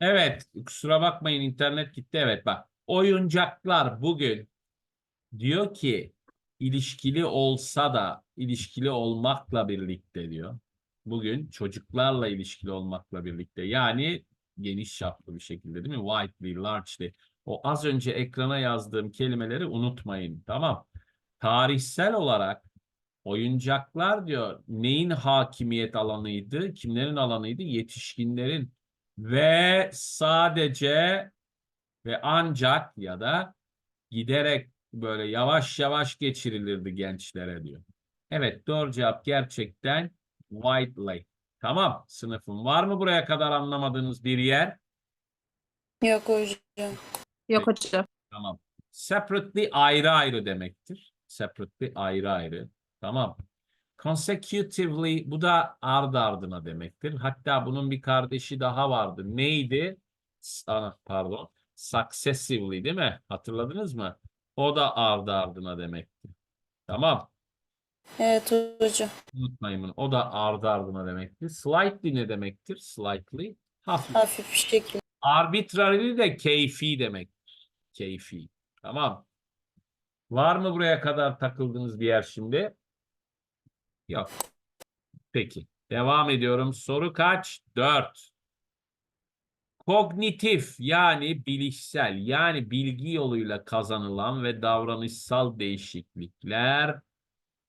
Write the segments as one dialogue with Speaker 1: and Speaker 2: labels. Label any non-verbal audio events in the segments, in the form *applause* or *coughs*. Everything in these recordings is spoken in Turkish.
Speaker 1: Evet, kusura bakmayın internet gitti. Evet bak. Oyuncaklar bugün diyor ki ilişkili olsa da ilişkili olmakla birlikte diyor. Bugün çocuklarla ilişkili olmakla birlikte yani geniş çaplı bir şekilde değil mi? Widely, largely. O az önce ekrana yazdığım kelimeleri unutmayın. Tamam. Tarihsel olarak oyuncaklar diyor neyin hakimiyet alanıydı? Kimlerin alanıydı? Yetişkinlerin ve sadece ve ancak ya da giderek böyle yavaş yavaş geçirilirdi gençlere diyor. Evet doğru cevap gerçekten Whiteley. Tamam sınıfım. Var mı buraya kadar anlamadığınız bir yer?
Speaker 2: Yok hocam.
Speaker 3: Yok hocam.
Speaker 1: Tamam. Separately ayrı ayrı demektir. Separately ayrı ayrı. Tamam. Consecutively bu da ardı ardına demektir. Hatta bunun bir kardeşi daha vardı. Neydi? Ah, Pardon. Successively değil mi? Hatırladınız mı? O da ardı ardına demektir. Tamam.
Speaker 2: Evet hocam.
Speaker 1: Unutmayın bunu. O da ardı ardına demektir. Slightly ne demektir? Slightly. Hafif.
Speaker 2: Hafif bir şekilde.
Speaker 1: Arbitrary de keyfi demektir. Keyfi. Tamam. Var mı buraya kadar takıldığınız bir yer şimdi? Yok. Peki. Devam ediyorum. Soru kaç? Dört. Kognitif yani bilişsel yani bilgi yoluyla kazanılan ve davranışsal değişiklikler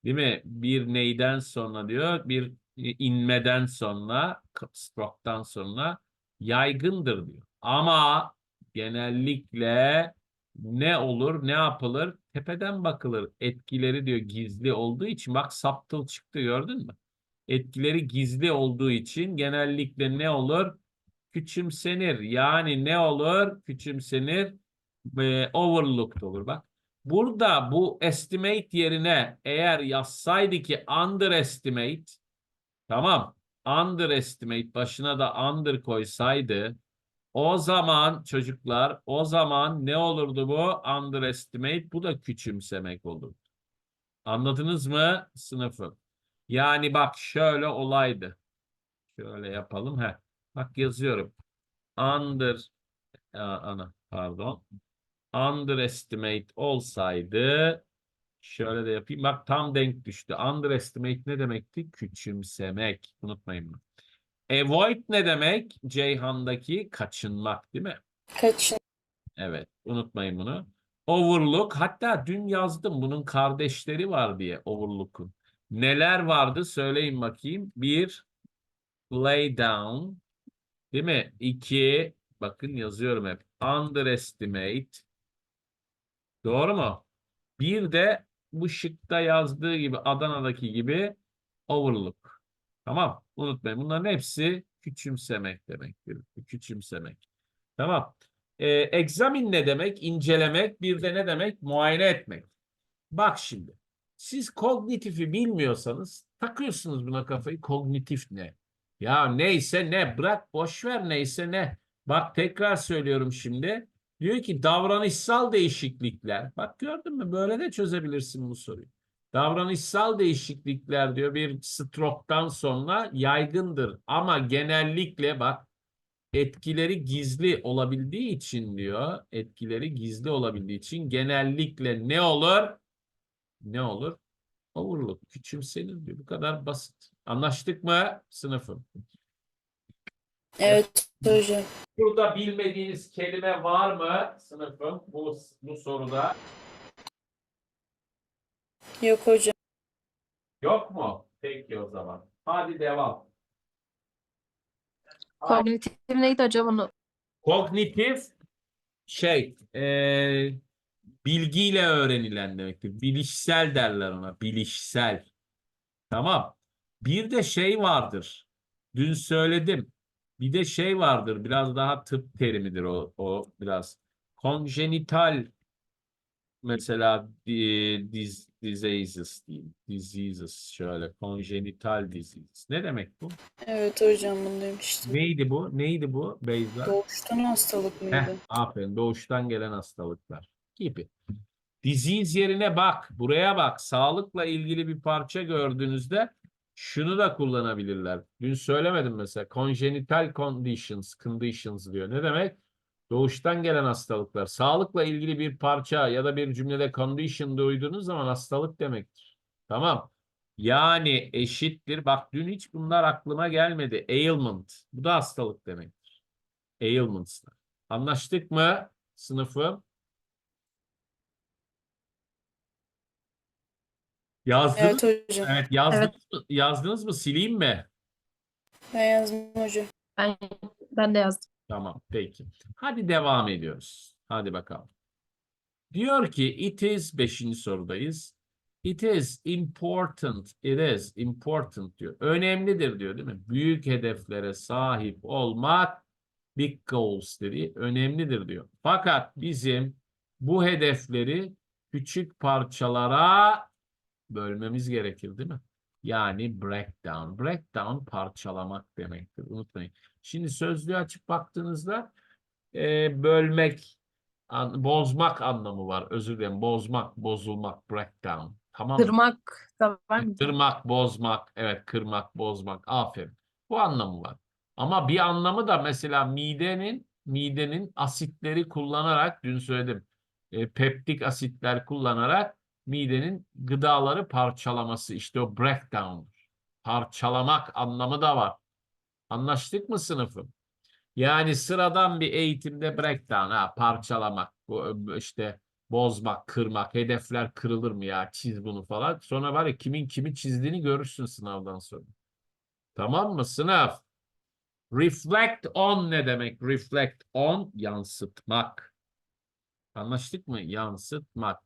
Speaker 1: değil mi? Bir neyden sonra diyor bir inmeden sonra stroke'tan sonra yaygındır diyor. Ama genellikle ne olur ne yapılır? Tepeden bakılır. Etkileri diyor gizli olduğu için bak subtle çıktı gördün mü? Etkileri gizli olduğu için genellikle ne olur? Küçümsenir. Yani ne olur? Küçümsenir ve overlooked olur bak. Burada bu estimate yerine eğer yazsaydı ki underestimate tamam underestimate başına da under koysaydı o zaman çocuklar o zaman ne olurdu bu? Underestimate bu da küçümsemek olurdu. Anladınız mı sınıfı? Yani bak şöyle olaydı. Şöyle yapalım. Heh. Bak yazıyorum. Under Aa, ana pardon. Underestimate olsaydı şöyle de yapayım. Bak tam denk düştü. Underestimate ne demekti? Küçümsemek. Unutmayın bunu. Avoid ne demek? Ceyhan'daki kaçınmak değil mi?
Speaker 2: Kaçın.
Speaker 1: Evet, unutmayın bunu. Overlook, hatta dün yazdım bunun kardeşleri var diye Overlook'un. Neler vardı söyleyin bakayım. Bir, lay down, değil mi? İki, bakın yazıyorum hep. Underestimate. Doğru mu? Bir de bu şıkta yazdığı gibi Adana'daki gibi overlook. Tamam, unutmayın. Bunların hepsi küçümsemek demektir. Küçümsemek. Tamam. Ee, examine ne demek? İncelemek. Bir de ne demek? Muayene etmek. Bak şimdi. Siz kognitifi bilmiyorsanız takıyorsunuz buna kafayı. Kognitif ne? Ya neyse ne? Bırak boş ver neyse ne? Bak tekrar söylüyorum şimdi. Diyor ki davranışsal değişiklikler. Bak gördün mü? Böyle de çözebilirsin bu soruyu. Davranışsal değişiklikler diyor bir stroke'tan sonra yaygındır. Ama genellikle bak etkileri gizli olabildiği için diyor, etkileri gizli olabildiği için genellikle ne olur? Ne olur? Overlook, küçümsenir diyor. Bu kadar basit. Anlaştık mı sınıfım?
Speaker 2: Evet hocam.
Speaker 1: Burada bilmediğiniz kelime var mı sınıfım bu, bu soruda?
Speaker 2: Yok hocam.
Speaker 1: Yok mu? Peki o zaman. Hadi devam.
Speaker 3: Kognitif neydi hocam onu?
Speaker 1: Kognitif şey eee, bilgiyle öğrenilen demektir. Bilişsel derler ona. Bilişsel. Tamam. Bir de şey vardır. Dün söyledim. Bir de şey vardır. Biraz daha tıp terimidir o, o biraz. Konjenital mesela di- diz, diseases diyeyim. Diseases şöyle. Konjenital diseases. Ne demek bu?
Speaker 2: Evet hocam bunu demiştim.
Speaker 1: Neydi bu? Neydi bu Beyza?
Speaker 2: Doğuştan hastalık
Speaker 1: Heh,
Speaker 2: mıydı?
Speaker 1: aferin. Doğuştan gelen hastalıklar gibi. Disease yerine bak. Buraya bak. Sağlıkla ilgili bir parça gördüğünüzde Şunu da kullanabilirler. Dün söylemedim mesela. Congenital conditions, conditions diyor. Ne demek? Doğuştan gelen hastalıklar. Sağlıkla ilgili bir parça ya da bir cümlede condition duyduğunuz zaman hastalık demektir. Tamam. Yani eşittir. Bak dün hiç bunlar aklıma gelmedi. Ailment. Bu da hastalık demektir. Ailments'lar. Anlaştık mı sınıfım? Yazdınız
Speaker 2: Evet hocam.
Speaker 1: Evet yazdınız mı? Yazdınız mı? Sileyim mi?
Speaker 2: Ben yazdım hocam.
Speaker 3: Ben, ben de yazdım.
Speaker 1: Tamam, peki. Hadi devam ediyoruz. Hadi bakalım. Diyor ki it is 5. sorudayız. It is important. It is important diyor. Önemlidir diyor değil mi? Büyük hedeflere sahip olmak big goals dedi. Önemlidir diyor. Fakat bizim bu hedefleri küçük parçalara bölmemiz gerekir değil mi? Yani breakdown. Breakdown parçalamak demektir. Unutmayın. Şimdi sözlüğü açıp baktığınızda e, bölmek, an- bozmak anlamı var. Özür dilerim. Bozmak, bozulmak, breakdown. Tamam mı?
Speaker 3: Kırmak var mı?
Speaker 1: Kırmak, bozmak, evet kırmak, bozmak. Aferin. Bu anlamı var. Ama bir anlamı da mesela midenin midenin asitleri kullanarak dün söyledim. e, peptik asitler kullanarak midenin gıdaları parçalaması işte o breakdown. Parçalamak anlamı da var. Anlaştık mı sınıfım? Yani sıradan bir eğitimde breakdown, ha, parçalamak, işte bozmak, kırmak, hedefler kırılır mı ya çiz bunu falan. Sonra var ya kimin kimi çizdiğini görürsün sınavdan sonra. Tamam mı sınav? Reflect on ne demek? Reflect on yansıtmak. Anlaştık mı? Yansıtmak.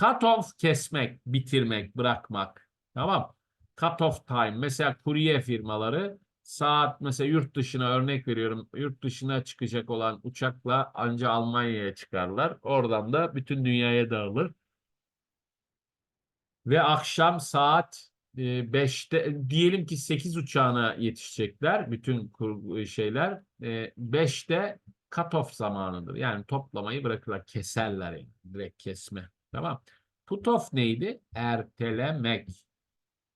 Speaker 1: Cut off kesmek, bitirmek, bırakmak. Tamam. Cut off time. Mesela kurye firmaları saat mesela yurt dışına örnek veriyorum. Yurt dışına çıkacak olan uçakla anca Almanya'ya çıkarlar. Oradan da bütün dünyaya dağılır. Ve akşam saat 5'te diyelim ki 8 uçağına yetişecekler bütün kur- şeyler. 5'te cut off zamanıdır. Yani toplamayı bırakırlar, keserler yani. Direkt kesme. Tamam. Put off neydi? Ertelemek.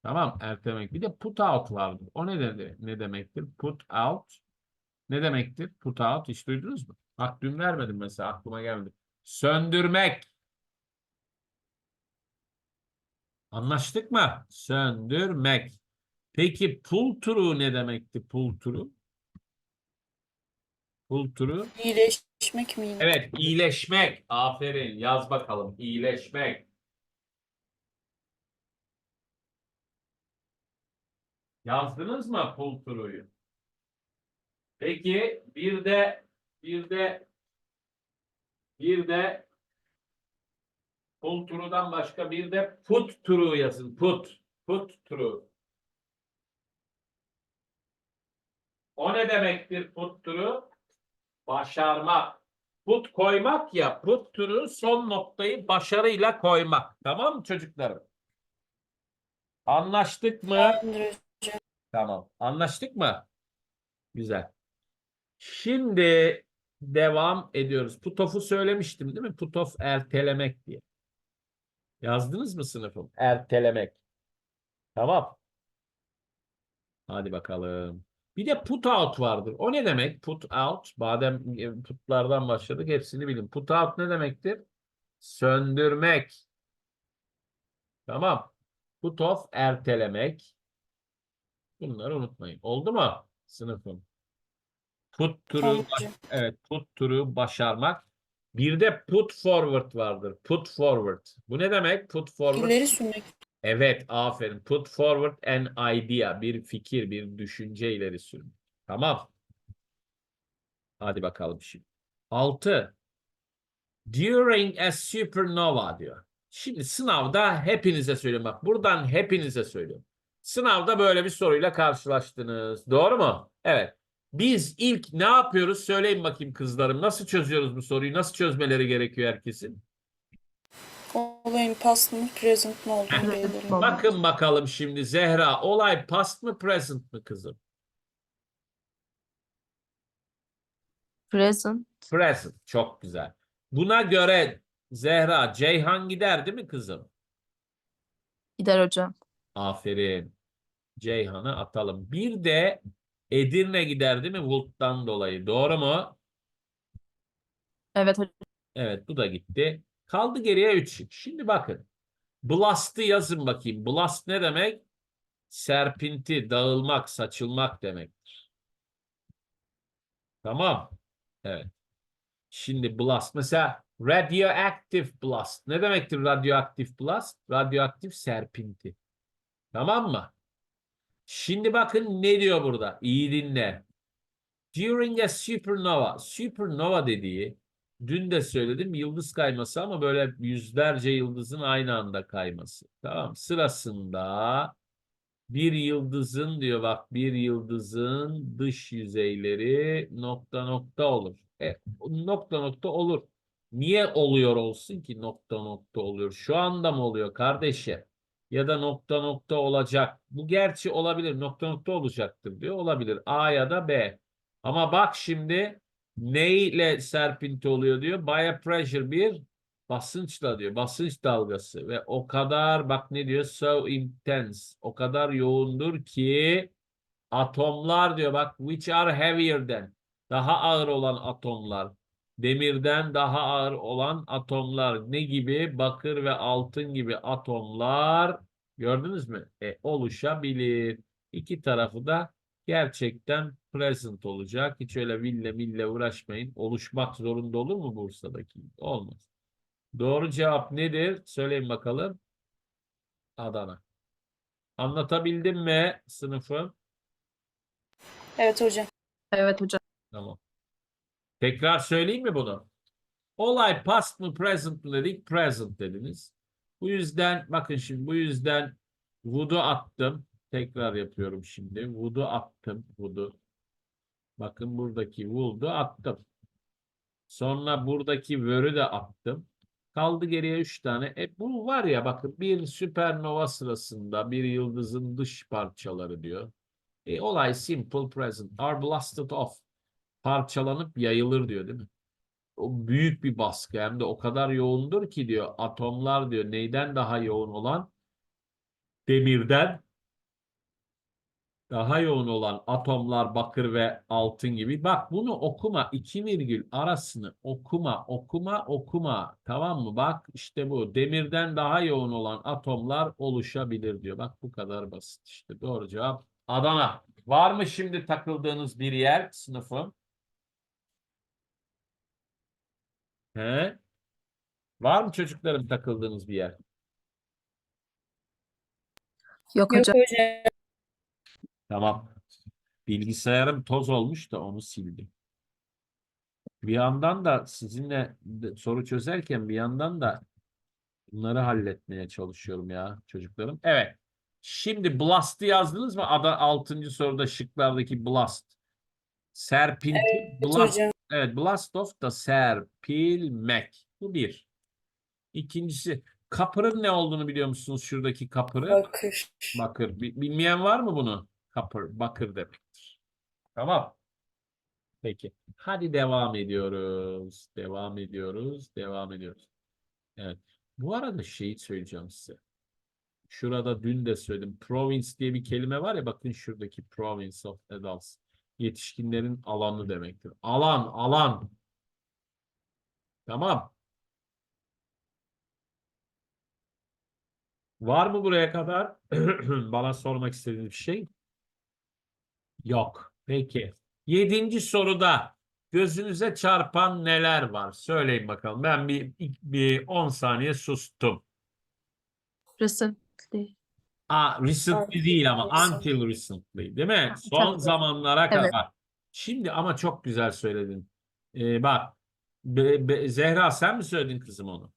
Speaker 1: Tamam, ertelemek. Bir de put out vardı. O ne dedi? Ne demektir? Put out. Ne demektir? Put out. Hiç duydunuz mu? Bak dün vermedim mesela aklıma geldi. Söndürmek. Anlaştık mı? Söndürmek. Peki pull through ne demekti? Pull through. Pull through.
Speaker 2: İyileşmek miydi?
Speaker 1: Evet, iyileşmek. Aferin. Yaz bakalım. İyileşmek. Yazdınız mı pull through'yu? Peki bir de bir de bir de pull through'dan başka bir de put through yazın. Put. Put through. O ne demektir put through? Başarmak. Put koymak ya. Put through son noktayı başarıyla koymak. Tamam mı çocuklarım? Anlaştık mı?
Speaker 2: Hocam.
Speaker 1: Tamam. Anlaştık mı? Güzel. Şimdi devam ediyoruz. Put off'u söylemiştim değil mi? Put off ertelemek diye. Yazdınız mı sınıfım? Ertelemek. Tamam. Hadi bakalım. Bir de put out vardır. O ne demek? Put out. Badem e, putlardan başladık. Hepsini bilin. Put out ne demektir? Söndürmek. Tamam. Put off ertelemek. Bunları unutmayın. Oldu mu sınıfım? Put through,
Speaker 2: Tamam hocam.
Speaker 1: evet put through başarmak. Bir de put forward vardır. Put forward. Bu ne demek? Put forward.
Speaker 2: İleri sürmek.
Speaker 1: Evet, aferin. Put forward an idea. Bir fikir, bir düşünce ileri sürmek. Tamam. Hadi bakalım şimdi. 6. During a supernova diyor. Şimdi sınavda hepinize söylüyorum. Bak buradan hepinize söylüyorum. Sınavda böyle bir soruyla karşılaştınız. Doğru mu? Evet. Biz ilk ne yapıyoruz? Söyleyin bakayım kızlarım. Nasıl çözüyoruz bu soruyu? Nasıl çözmeleri gerekiyor herkesin?
Speaker 2: Olayın past mı present mi olduğunu
Speaker 3: bak.
Speaker 1: Bakın bakalım şimdi Zehra. Olay past mı present mı kızım?
Speaker 3: Present.
Speaker 1: Present. Çok güzel. Buna göre Zehra, Ceyhan gider değil mi kızım?
Speaker 3: Gider hocam.
Speaker 1: Aferin. Ceyhan'ı atalım. Bir de Edirne gider değil mi? Vult'tan dolayı. Doğru mu?
Speaker 3: Evet hocam.
Speaker 1: Evet bu da gitti. Kaldı geriye 3 Şimdi bakın. Blast'ı yazın bakayım. Blast ne demek? Serpinti, dağılmak, saçılmak demektir. Tamam. Evet. Şimdi blast. Mesela radioactive blast. Ne demektir radyoaktif blast? Radyoaktif serpinti. Tamam mı? Şimdi bakın ne diyor burada? İyi dinle. During a supernova. Supernova dediği dün de söyledim yıldız kayması ama böyle yüzlerce yıldızın aynı anda kayması. Tamam. Sırasında bir yıldızın diyor bak bir yıldızın dış yüzeyleri nokta nokta olur. E, nokta nokta olur. Niye oluyor olsun ki nokta nokta oluyor? Şu anda mı oluyor kardeşim? Ya da nokta nokta olacak. Bu gerçi olabilir. Nokta nokta olacaktır diyor. Olabilir. A ya da B. Ama bak şimdi neyle serpinti oluyor diyor. By a pressure bir basınçla diyor. Basınç dalgası ve o kadar bak ne diyor? So intense. O kadar yoğundur ki atomlar diyor bak which are heavier than. Daha ağır olan atomlar. Demirden daha ağır olan atomlar ne gibi? Bakır ve altın gibi atomlar gördünüz mü? E, oluşabilir. İki tarafı da gerçekten present olacak. Hiç öyle ville mille uğraşmayın. Oluşmak zorunda olur mu Bursa'daki? Olmaz. Doğru cevap nedir? Söyleyin bakalım. Adana. Anlatabildim mi sınıfım?
Speaker 2: Evet hocam.
Speaker 3: Evet hocam.
Speaker 1: Tamam. Tekrar söyleyeyim mi bunu? Olay past mı present mı dedik? Present dediniz. Bu yüzden bakın şimdi bu yüzden woulds'u attım. Tekrar yapıyorum şimdi. Woulds'u attım. Woulds'u. Bakın buradaki would'u attım. Sonra buradaki were'ü de attım. Kaldı geriye 3 tane. E bu var ya bakın bir süpernova sırasında bir yıldızın dış parçaları diyor. E, olay simple present are blasted off. Parçalanıp yayılır diyor değil mi? O büyük bir baskı hem de o kadar yoğundur ki diyor atomlar diyor neyden daha yoğun olan demirden daha yoğun olan atomlar bakır ve altın gibi. Bak bunu okuma iki virgül arasını okuma okuma okuma tamam mı? Bak işte bu demirden daha yoğun olan atomlar oluşabilir diyor. Bak bu kadar basit işte doğru cevap Adana. Var mı şimdi takıldığınız bir yer sınıfım? He? Var mı çocuklarım takıldığınız bir yer?
Speaker 3: Yok
Speaker 2: Yok
Speaker 3: hocam.
Speaker 2: hocam.
Speaker 1: Tamam. Bilgisayarım toz olmuş da onu sildim. Bir yandan da sizinle de- soru çözerken bir yandan da bunları halletmeye çalışıyorum ya çocuklarım. Evet. Şimdi blast'ı yazdınız mı? Ada 6. soruda şıklardaki blast. Serpinti.
Speaker 2: Evet
Speaker 1: blast.
Speaker 2: hocam.
Speaker 1: Evet, blast off da serpilmek. Bu bir. İkincisi, kapırın ne olduğunu biliyor musunuz şuradaki kapırı?
Speaker 2: Bakır.
Speaker 1: Bakır. Bi- Bilmeyen var mı bunu? Kapır, bakır demektir. Tamam. Peki. Hadi devam ediyoruz. Devam ediyoruz. Devam ediyoruz. Evet. Bu arada şeyi söyleyeceğim size. Şurada dün de söyledim. Province diye bir kelime var ya bakın şuradaki province of adults. Yetişkinlerin alanı demektir. Alan, alan. Tamam. Var mı buraya kadar *clears throat* bana sormak istediğiniz bir şey? Yok. Peki. Yedinci soruda gözünüze çarpan neler var? Söyleyin bakalım. Ben bir, bir 10 saniye sustum.
Speaker 3: Recently.
Speaker 1: Aa, recently değil ama until recently değil mi? Son
Speaker 3: tabii.
Speaker 1: zamanlara
Speaker 3: Evet.
Speaker 1: kadar. Şimdi ama çok güzel söyledin. Ee, bak Be- Be- Zehra sen mi söyledin kızım onu?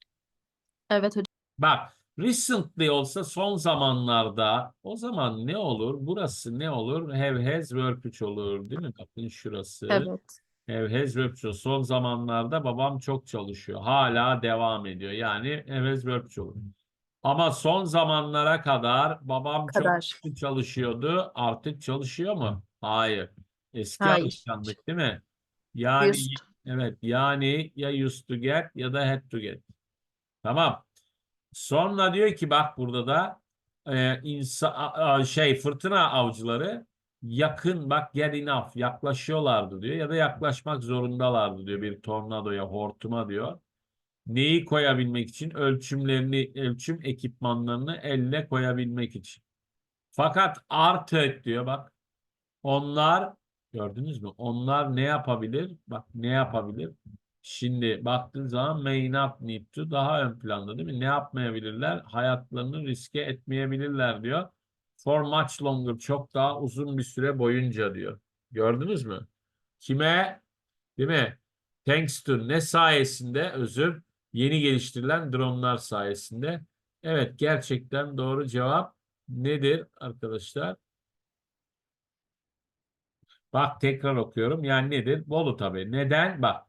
Speaker 3: Evet hocam.
Speaker 1: Bak recently olsa son zamanlarda o zaman ne olur? Burası ne olur? Have has verb 3 olur değil mi? Bakın şurası.
Speaker 3: Evet.
Speaker 1: Have has verb 3 olur. Son zamanlarda babam çok çalışıyor. Hala devam ediyor. Yani have has verb 3 olur. Ama son zamanlara kadar babam çok
Speaker 3: Kadar.
Speaker 1: sıkı çalışıyordu. Artık çalışıyor mu? Hayır. Eski
Speaker 3: Hayır.
Speaker 1: alışkanlık değil mi? Yani
Speaker 3: Used.
Speaker 1: evet yani ya used to get ya da had to get. Tamam. Sonra diyor ki bak burada da e, insa, a- a- şey fırtına avcıları yakın bak get enough yaklaşıyorlardı diyor ya da yaklaşmak zorundalardı diyor bir tornadoya hortuma diyor. Neyi koyabilmek için? Ölçümlerini, ölçüm ekipmanlarını elle koyabilmek için. Fakat artık diyor bak onlar gördünüz mü? Onlar ne yapabilir? Bak ne yapabilir? Şimdi baktığın zaman may not need to daha ön planda değil mi? Ne yapmayabilirler? Hayatlarını riske etmeyebilirler diyor. For much longer çok daha uzun bir süre boyunca diyor. Gördünüz mü? Kime? Değil mi? Thanks to ne sayesinde? Özür. Yeni geliştirilen dronlar sayesinde. Evet gerçekten doğru cevap nedir arkadaşlar? Bak tekrar okuyorum. Yani nedir? Bolu tabii. Neden? Bak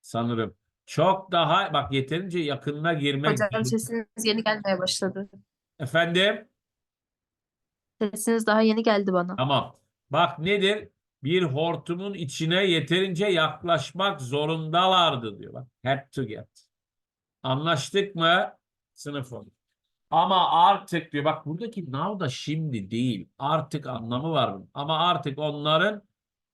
Speaker 1: sanırım çok daha bak yeterince yakınına girmek
Speaker 3: Hocam sesiniz yeni gelmeye başladı.
Speaker 1: efendim
Speaker 3: Sesiniz daha yeni geldi bana.
Speaker 1: tamam. Bak nedir? Bir hortumun içine yeterince yaklaşmak zorundalardı diyor. Bak had to get. Anlaştık mı? Sınıf onu. Ama artık diyor bak buradaki now da şimdi değil. Artık anlamı var bunun. Ama artık onların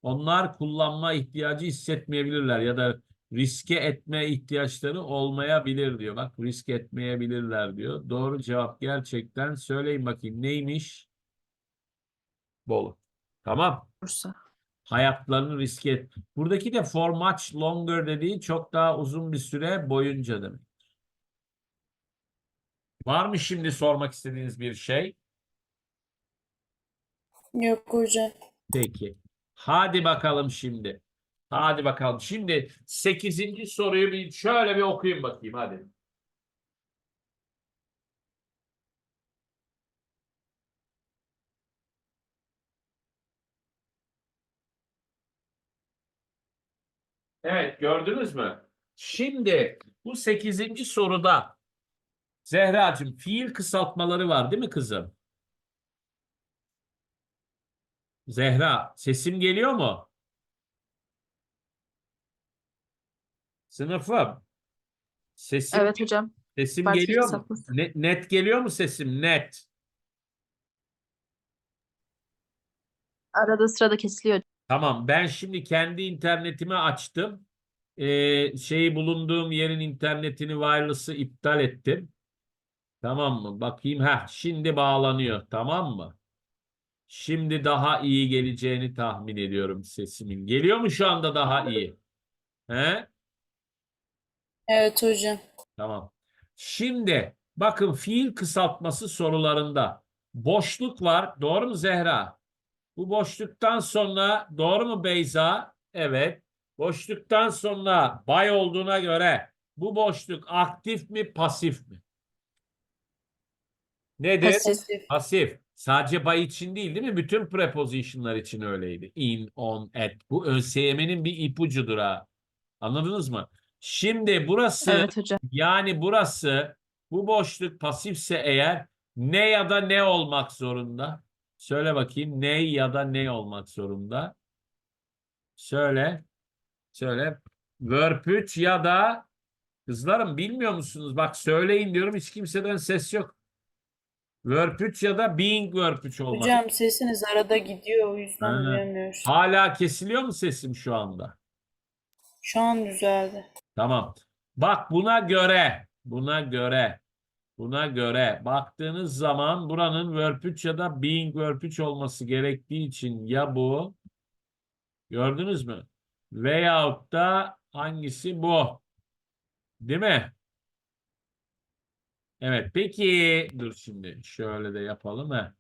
Speaker 1: onlar kullanma ihtiyacı hissetmeyebilirler ya da riske etme ihtiyaçları olmayabilir diyor. Bak risk etmeyebilirler diyor. Doğru cevap gerçekten söyleyin bakayım neymiş? Bolu. Tamam.
Speaker 3: Bursa.
Speaker 1: Hayatlarını riske et. Buradaki de for much longer dediği çok daha uzun bir süre boyunca demek. Var mı şimdi sormak istediğiniz bir şey?
Speaker 2: Yok hocam.
Speaker 1: Peki. Hadi bakalım şimdi. Hadi bakalım. Şimdi 8. soruyu bir şöyle bir okuyun bakayım hadi. Evet gördünüz mü? Şimdi bu 8. soruda Zehracığım fiil kısaltmaları var değil mi kızım? Zehra sesim geliyor mu? Sınıfım. Sesim,
Speaker 3: Evet hocam.
Speaker 1: sesim
Speaker 3: Farklı
Speaker 1: geliyor mu?
Speaker 3: kısaltması.
Speaker 1: Ne- net geliyor mu sesim? Net.
Speaker 3: Arada sırada kesiliyor.
Speaker 1: Tamam ben şimdi kendi internetimi açtım. Ee, şeyi bulunduğum yerin internetini wireless'ı iptal ettim. Tamam mı? Bakayım. Heh, şimdi bağlanıyor. Tamam mı? Şimdi daha iyi geleceğini tahmin ediyorum sesimin. Geliyor mu şu anda daha iyi? He?
Speaker 2: Evet hocam.
Speaker 1: Tamam. Şimdi bakın fiil kısaltması sorularında boşluk var. Doğru mu Zehra? Bu boşluktan sonra doğru mu Beyza? Evet. Boşluktan sonra bay olduğuna göre bu boşluk aktif mi pasif mi? Nedir?
Speaker 2: Pasif.
Speaker 1: Pasif. Sadece by için değil değil mi? Bütün preposition'lar için öyleydi. In, on, at. Bu ÖSYM'nin bir ipucudur ha. Anladınız mı? Şimdi burası
Speaker 3: Evet hocam.
Speaker 1: yani burası bu boşluk pasifse eğer ne ya da ne olmak zorunda? Söyle bakayım ne ya da ne olmak zorunda? Söyle. Söyle. Verb 3 ya da kızlarım bilmiyor musunuz? Bak söyleyin diyorum hiç kimseden ses yok. 3 ya da being 3 olmak.
Speaker 2: Hocam sesiniz arada gidiyor o yüzden
Speaker 1: Ha.
Speaker 2: duyamıyoruz.
Speaker 1: Hala kesiliyor mu sesim şu anda?
Speaker 2: Şu an düzeldi.
Speaker 1: Tamam. Bak buna göre, buna göre, buna göre baktığınız zaman buranın 3 ya da being 3 olması gerektiği için ya bu gördünüz mü? Veyahut da hangisi bu? Değil mi? Evet. Peki dur şimdi şöyle de yapalım ha.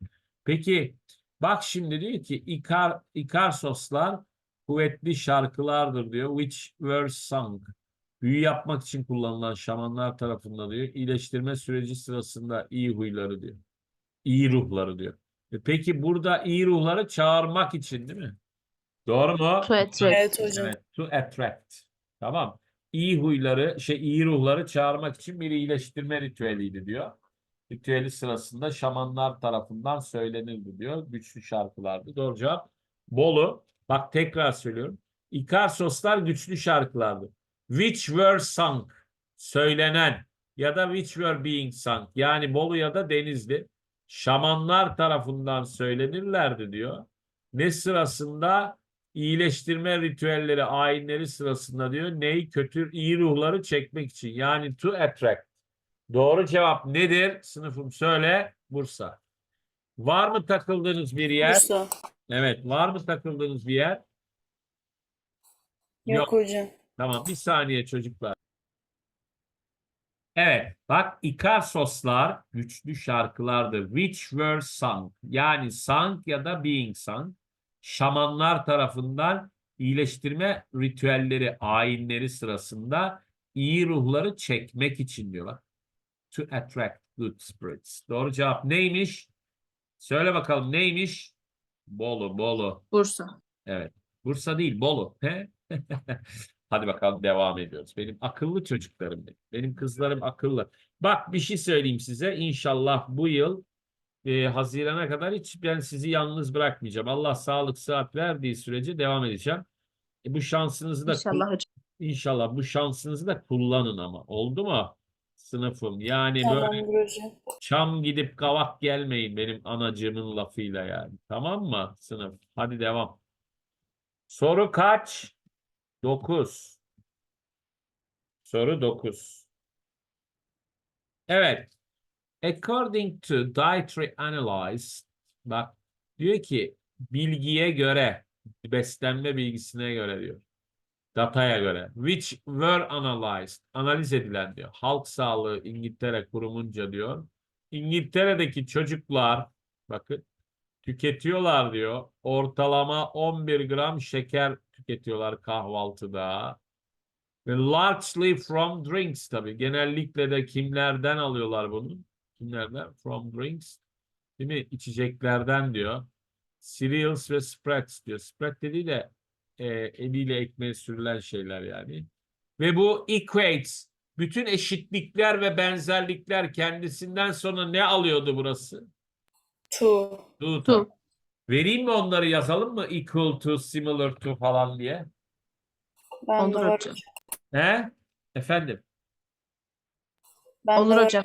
Speaker 1: Peki bak şimdi diyor ki İkar, İkarsoslar kuvvetli şarkılardır diyor. Which were sung. Büyü yapmak için kullanılan şamanlar tarafından diyor. iyileştirme süreci sırasında iyi huyları diyor. İyi ruhları diyor. E peki burada iyi ruhları çağırmak için değil mi? Doğru mu?
Speaker 3: To attract.
Speaker 2: Evet hocam.
Speaker 1: Evet, to attract. Tamam. İyi huyları, şey iyi ruhları çağırmak için bir iyileştirme ritüeliydi diyor. Ritüeli sırasında şamanlar tarafından söylenirdi diyor. Güçlü şarkılardı. Doğru cevap. Bolu. Bak tekrar söylüyorum. İkarsoslar güçlü şarkılardı. Which were sung. Söylenen ya da which were being sung. Yani Bolu ya da Denizli. şamanlar tarafından söylenirlerdi diyor. Ne sırasında? İyileştirme ritüelleri, ayinleri sırasında diyor. Neyi kötü, iyi ruhları çekmek için. Yani to attract. Doğru cevap nedir? Sınıfım söyle. Bursa. Var mı takıldığınız bir yer?
Speaker 2: Bursa.
Speaker 1: Evet. Var mı takıldığınız bir yer?
Speaker 2: Yok,
Speaker 1: Yok.
Speaker 2: hocam.
Speaker 1: Tamam bir saniye çocuklar. Evet bak Ikarsoslar güçlü şarkılardır. Which were sung. Yani sung ya da being sung. Şamanlar tarafından iyileştirme ritüelleri, ayinleri sırasında iyi ruhları çekmek için diyorlar. To attract good spirits. Doğru cevap neymiş? Söyle bakalım neymiş? Bolu, Bolu.
Speaker 3: Bursa.
Speaker 1: Evet. Bursa değil, Bolu. He? *laughs* Hadi bakalım devam ediyoruz. Benim akıllı çocuklarım benim. Benim kızlarım akıllı. Bak bir şey söyleyeyim size. İnşallah bu yıl e, Haziran'a kadar hiç ben sizi yalnız bırakmayacağım. Allah sağlık sıhhat verdiği sürece devam edeceğim. E, bu şansınızı da
Speaker 3: İnşallah hocam.
Speaker 1: inşallah bu şansınızı da kullanın ama. Oldu mu? Sınıfım. Yani böyle
Speaker 2: Tamamdır hocam.
Speaker 1: Çam gidip kavak gelmeyin benim anacığımın lafıyla yani. Tamam mı sınıf? Hadi devam. Soru kaç? 9. Soru 9. Evet. According to dietary analyze bak diyor ki bilgiye göre beslenme bilgisine göre diyor. Dataya göre. Which were analyzed. Analiz edilen diyor. Halk Sağlığı İngiltere kurumunca diyor. İngiltere'deki çocuklar bakın tüketiyorlar diyor. Ortalama 11 gram şeker tüketiyorlar kahvaltıda. Largely from drinks tabii. Genellikle de kimlerden alıyorlar bunu? Kimlerden? From drinks. Değil mi? İçeceklerden diyor. Cereals ve spreads diyor. Spread dediği de e, eliyle ekmeğe sürülen şeyler yani. Ve bu equates bütün eşitlikler ve benzerlikler kendisinden sonra ne alıyordu burası?
Speaker 2: To.
Speaker 3: To.
Speaker 1: tabii. Vereyim mi onları yazalım mı? Equal to, similar to falan diye.
Speaker 2: Ben var.
Speaker 3: hocam.
Speaker 1: He? Efendim?
Speaker 2: Ben
Speaker 3: Olur hocam.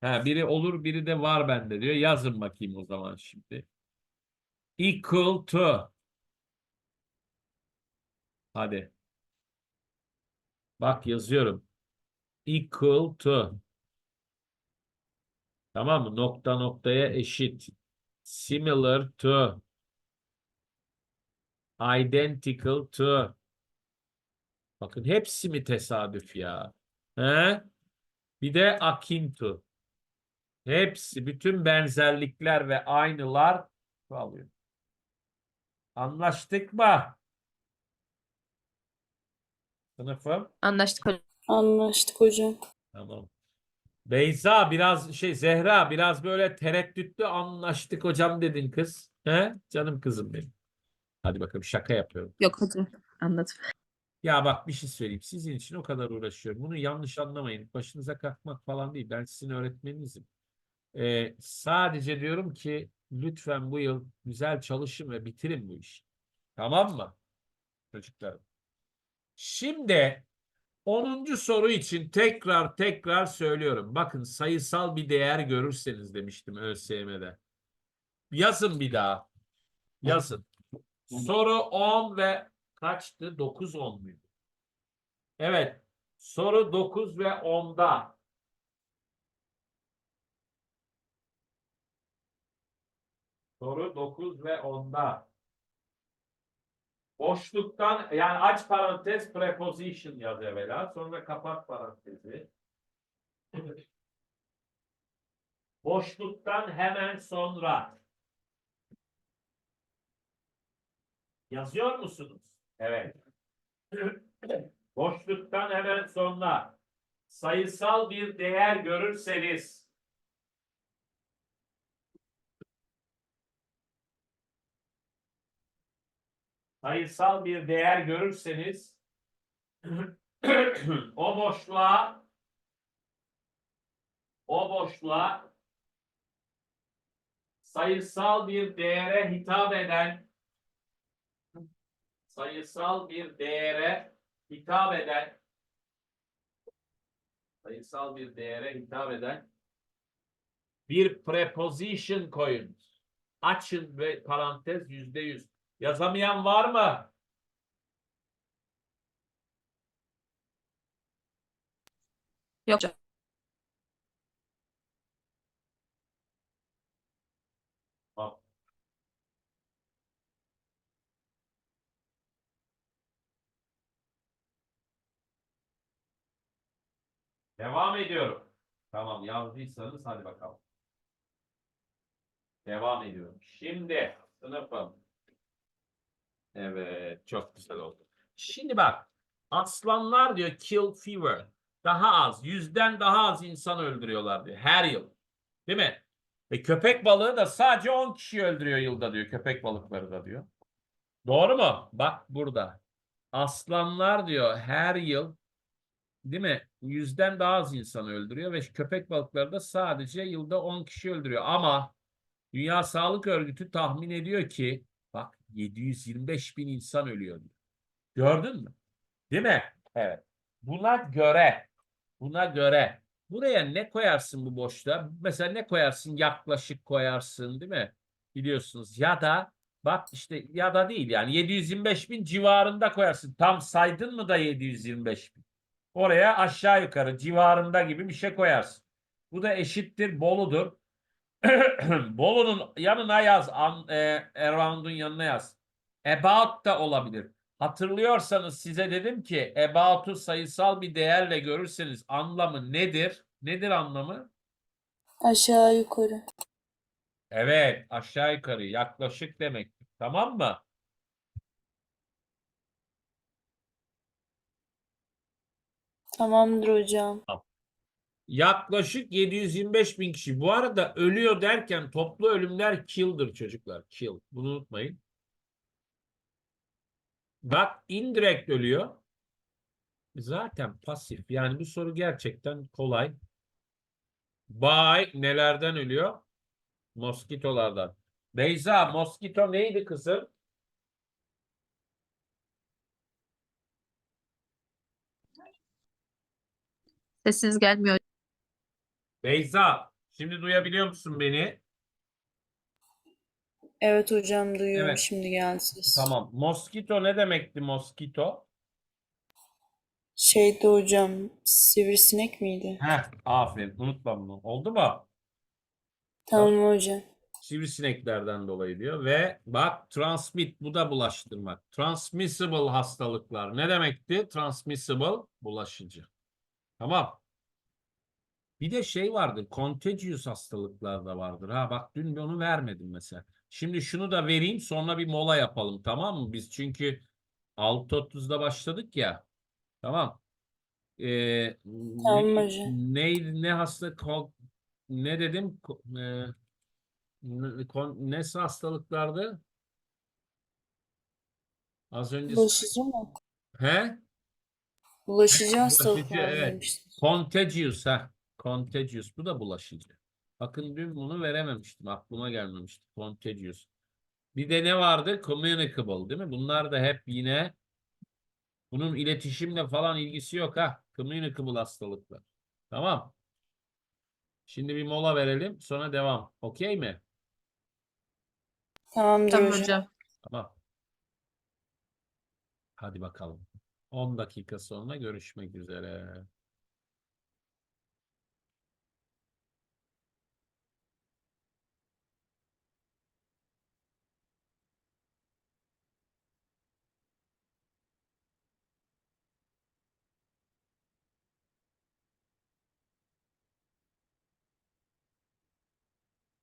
Speaker 1: Ha, biri olur biri de var bende diyor. Yazın bakayım o zaman şimdi. Equal to. Hadi. Bak yazıyorum. Equal to. Tamam mı? Nokta noktaya eşit. Similar to. Identical to. Bakın hepsi mi tesadüf ya? He? Bir de akin to. Hepsi, bütün benzerlikler ve aynılar alıyor. Anlaştık mı? Sınıfım.
Speaker 3: Anlaştık hocam.
Speaker 2: Anlaştık hocam.
Speaker 1: Tamam. Beyza biraz şey Zehra biraz böyle tereddütlü anlaştık hocam dedin kız. He? Canım kızım benim. Hadi bakalım şaka yapıyorum.
Speaker 3: Yok hocam. Anladım.
Speaker 1: Ya bak bir şey söyleyeyim. Sizin için o kadar uğraşıyorum. Bunu yanlış anlamayın. Başınıza kalkmak falan değil. Ben sizin öğretmeninizim. Ee, sadece diyorum ki lütfen bu yıl güzel çalışın ve bitirin bu işi. Tamam mı? Çocuklarım. Şimdi 10. soru için tekrar tekrar söylüyorum. Bakın sayısal bir değer görürseniz demiştim ÖSYM'de. Yazın bir daha. Yazın. Soru 10 ve kaçtı? 9 10 muydu? Evet. Soru 9 ve 10'da. Soru 9 ve 10'da. Boşluktan yani aç parantez preposition yaz evvela. Sonra kapat parantezi. Boşluktan hemen sonra. Yazıyor musunuz? Evet. Boşluktan hemen sonra sayısal bir değer görürseniz sayısal bir değer görürseniz *clears throat* o boşluğa o boşluğa sayısal bir değere hitap eden sayısal bir değere hitap eden sayısal bir değere hitap eden Bir preposition koyun. Açın ve parantez yüzde yüz. Yazamayan var mı?
Speaker 3: Yok.
Speaker 1: Tamam. Devam ediyorum. Tamam yazdıysanız hadi bakalım. Devam ediyorum. Şimdi sınıfım. Evet çok güzel oldu. Şimdi bak aslanlar diyor kill fever. Daha az. Yüzden daha az insan öldürüyorlar diyor. Her yıl. Değil mi? Ve köpek balığı da sadece 10 kişi öldürüyor yılda diyor. Köpek balıkları da diyor. Doğru mu? Bak burada. Aslanlar diyor her yıl değil mi? Yüzden daha az insan öldürüyor ve köpek balıkları da sadece yılda 10 kişi öldürüyor. Ama Dünya Sağlık Örgütü tahmin ediyor ki 725 bin insan ölüyor diyor. Gördün mü? Değil mi? Evet. Buna göre buna göre buraya ne koyarsın bu boşluğa? Mesela ne koyarsın? Yaklaşık koyarsın değil mi? Biliyorsunuz ya da bak işte ya da değil yani 725 bin civarında koyarsın. Tam saydın mı da 725 bin? Oraya aşağı yukarı civarında gibi bir şey koyarsın. Bu da eşittir Bolu'dur. *coughs* Bolu'nun yanına yaz. An, e, around'un yanına yaz. About da olabilir. Hatırlıyorsanız size dedim ki about'u sayısal bir değerle görürseniz anlamı nedir? Nedir anlamı?
Speaker 2: Aşağı yukarı.
Speaker 1: Evet, aşağı yukarı yaklaşık demektir. Tamam mı?
Speaker 2: Tamamdır hocam.
Speaker 1: Yaklaşık 725 bin kişi. Bu arada ölüyor derken toplu ölümler kill'dır çocuklar. Kill. Bunu unutmayın. Bak indirekt ölüyor. Zaten pasif. Yani bu soru gerçekten kolay. By nelerden ölüyor? Moskitolardan. Beyza, moskito neydi kızım?
Speaker 3: Sesiniz gelmiyor.
Speaker 1: Beyza, şimdi duyabiliyor musun beni?
Speaker 2: Evet hocam duyuyorum.
Speaker 1: Evet.
Speaker 2: Şimdi geldi ses.
Speaker 1: Tamam. Moskito ne demekti moskito?
Speaker 2: Şeydi hocam sivrisinek miydi?
Speaker 1: Heh, aferin. Unutma bunu. Oldu mu?
Speaker 2: Tamam hocam.
Speaker 1: Sivrisineklerden dolayı diyor ve bak transmit bu da bulaştırmak. Transmissible hastalıklar. Ne demekti? Transmissible bulaşıcı. Tamam. Bir de şey vardır. Contagious hastalıklar da vardır. Ha bak dün onu vermedim mesela. Şimdi şunu da vereyim sonra bir mola yapalım tamam mı? Biz çünkü 6.30'da başladık ya. Tamam. Ee,
Speaker 2: Tamam
Speaker 1: ne,
Speaker 2: hocam.
Speaker 1: neydi ne hasta ko- ne dedim? Ko- e, ne, kon- ne hastalıklardı? Az önce
Speaker 2: Bulaşıcı mı?
Speaker 1: he?
Speaker 2: Bulaşıcı hastalıklar
Speaker 1: evet.
Speaker 2: demiştim.
Speaker 1: Contagious ha. Contagious. Bu da bulaşıcı. Bakın dün bunu verememiştim. Aklıma gelmemişti. Contagious. Bir de ne vardı? Communicable değil mi? Bunlar da hep yine bunun iletişimle falan ilgisi yok ha. Communicable hastalıklar. Tamam. Şimdi bir mola verelim. Sonra devam. Okey mi?
Speaker 2: Tamamdır
Speaker 3: Tamam
Speaker 2: hocam.
Speaker 3: hocam.
Speaker 1: Tamam. Hadi bakalım. 10 dakika sonra görüşmek üzere.